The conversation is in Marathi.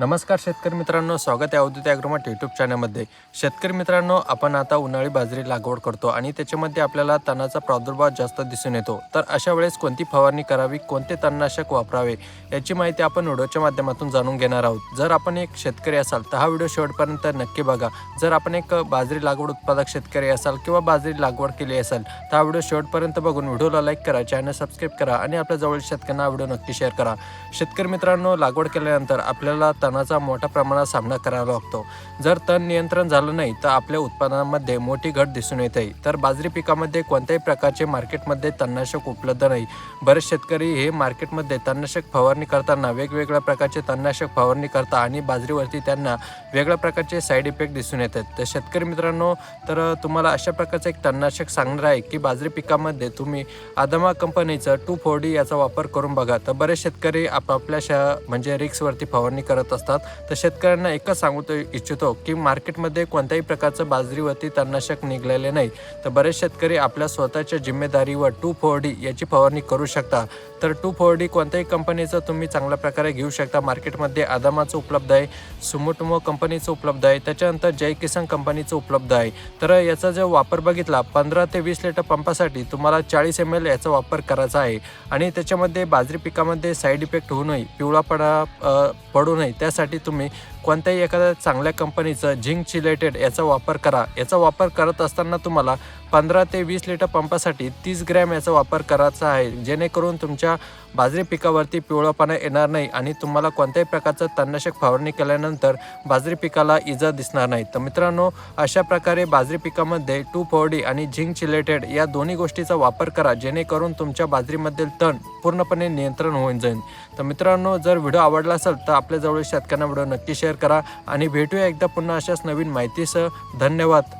नमस्कार शेतकरी मित्रांनो स्वागत आहे अवधूत ॲग्रोमाट यूट्यूब चॅनलमध्ये शेतकरी मित्रांनो आपण आता उन्हाळी बाजरी लागवड करतो आणि त्याच्यामध्ये आपल्याला तणाचा प्रादुर्भाव जास्त दिसून येतो. तर अशा वेळेस कोणती फवारणी करावी कोणते तणनाशक वापरावे याची माहिती आपण व्हिडिओच्या माध्यमातून जाणून घेणार आहोत. जर आपण एक शेतकरी असाल तर हा व्हिडिओ शेवटपर्यंत नक्की बघा. जर आपण एक बाजरी लागवड उत्पादक शेतकरी असाल किंवा बाजरी लागवड केली असेल तर हा व्हिडिओ शेवटपर्यंत बघून व्हिडिओला लाईक करा चॅनल सबस्क्राईब करा आणि आपल्या जवळ शेतकऱ्यांना हा व्हिडिओ नक्की शेअर करा. शेतकरी मित्रांनो लागवड केल्यानंतर आपल्याला तणाचा मोठ्या प्रमाणात सामना करावा लागतो. जर तण नियंत्रण झालं नाही तर आपल्या उत्पादनामध्ये मोठी घट दिसून येते. तर बाजरी पिकामध्ये कोणत्याही प्रकारचे मार्केटमध्ये तणनाशक उपलब्ध नाही. बरेच शेतकरी हे मार्केटमध्ये तणनाशक फवारणी करताना वेगवेगळ्या प्रकारचे तणनाशक फवारणी करता आणि बाजरीवरती त्यांना वेगळ्या प्रकारचे साईड इफेक्ट दिसून येतात. तर शेतकरी मित्रांनो तर तुम्हाला अशा प्रकारचं एक तणनाशक सांगणार आहे की बाजरी पिकामध्ये तुम्ही आदमा कंपनीचं टू फोर डी याचा वापर करून बघा. तर बरेच शेतकरी आपापल्या शा म्हणजे रिक्सवरती फवारणी करत असतात तर शेतकऱ्यांना एकच सांगू इच्छितो की मार्केटमध्ये कोणत्याही प्रकारचं बाजरीवरती तणनाशक निघलेले नाही. तर बरेच शेतकरी आपल्या स्वतःच्या जिम्मेदारीवर टू फोर डी याची फवारणी करू शकता तर टू फोर डी कोणत्याही कंपनीचं तुम्ही चांगल्या प्रकारे घेऊ शकता. मार्केटमध्ये आदामाचं उपलब्ध आहे सुमोटोमो कंपनीचं उपलब्ध आहे त्याच्यानंतर जय किसान कंपनीचं उपलब्ध आहे. तर याचा जो वापर बघितला पंधरा ते वीस लिटर पंपासाठी तुम्हाला चाळीस एम एल याचा वापर करायचा आहे. आणि त्याच्यामध्ये बाजरी पिकामध्ये साईड इफेक्ट होऊ नये पिवळापडा पडू नये त्यासाठी तुम्ही कोणत्याही एखाद्या चांगल्या कंपनीचं झिंक चिलेटेड याचा वापर करा. याचा वापर करत असताना तुम्हाला पंधरा ते वीस लिटर पंपासाठी तीस ग्रॅम याचा वापर करायचा आहे. जेणेकरून तुमच्या बाजरी पिकावरती पिवळापणा येणार नाही आणि तुम्हाला कोणत्याही प्रकारचं तणनाशक फवारणी केल्यानंतर बाजरी पिकाला इजा दिसणार नाही. तर मित्रांनो अशा प्रकारे बाजरी पिकामध्ये टू फोर्डी आणि झिंक चिलेटेड या दोन्ही गोष्टीचा वापर करा जेणेकरून तुमच्या बाजरीमधील तण पूर्णपणे नियंत्रण होऊन जाईल. तर मित्रांनो जर व्हिडिओ आवडला असेल तर आपल्याजवळ शेतकऱ्यांना व्हिडिओ नक्की शेअर करा आणि भेटूया एकदा पुन्हा अशाच नवीन माहितीसह. धन्यवाद.